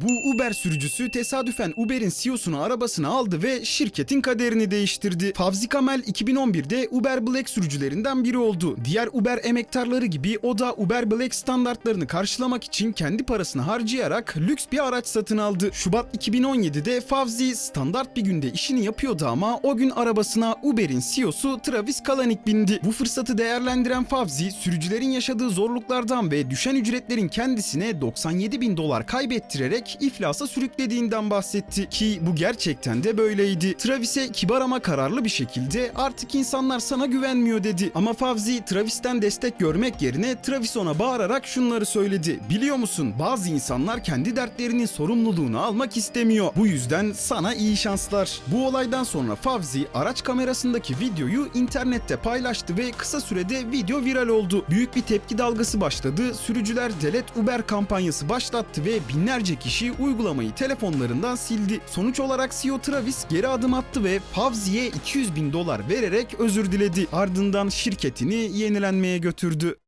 Bu Uber sürücüsü tesadüfen Uber'in CEO'sunu arabasına aldı ve şirketin kaderini değiştirdi. Favzi Kamel 2011'de Uber Black sürücülerinden biri oldu. Diğer Uber emektarları gibi o da Uber Black standartlarını karşılamak için kendi parasını harcayarak lüks bir araç satın aldı. Şubat 2017'de Favzi standart bir günde işini yapıyordu ama o gün arabasına Uber'in CEO'su Travis Kalanick bindi. Bu fırsatı değerlendiren Favzi, sürücülerin yaşadığı zorluklardan ve düşen ücretlerin kendisine 97 bin dolar kaybettirerek iflasa sürüklediğinden bahsetti ki bu gerçekten de böyleydi. Travis'e kibar ama kararlı bir şekilde artık insanlar sana güvenmiyor dedi. Ama Favzi Travis'ten destek görmek yerine Travis ona bağırarak şunları söyledi. Biliyor musun bazı insanlar kendi dertlerinin sorumluluğunu almak istemiyor. Bu yüzden sana iyi şanslar. Bu olaydan sonra Favzi araç kamerasındaki videoyu internette paylaştı ve kısa sürede video viral oldu. Büyük bir tepki dalgası başladı. Sürücüler Delet Uber kampanyası başlattı ve binlerce kişi uygulamayı telefonlarından sildi. Sonuç olarak CEO Travis geri adım attı ve Favzi'ye 200 bin dolar vererek özür diledi. Ardından şirketini yenilenmeye götürdü.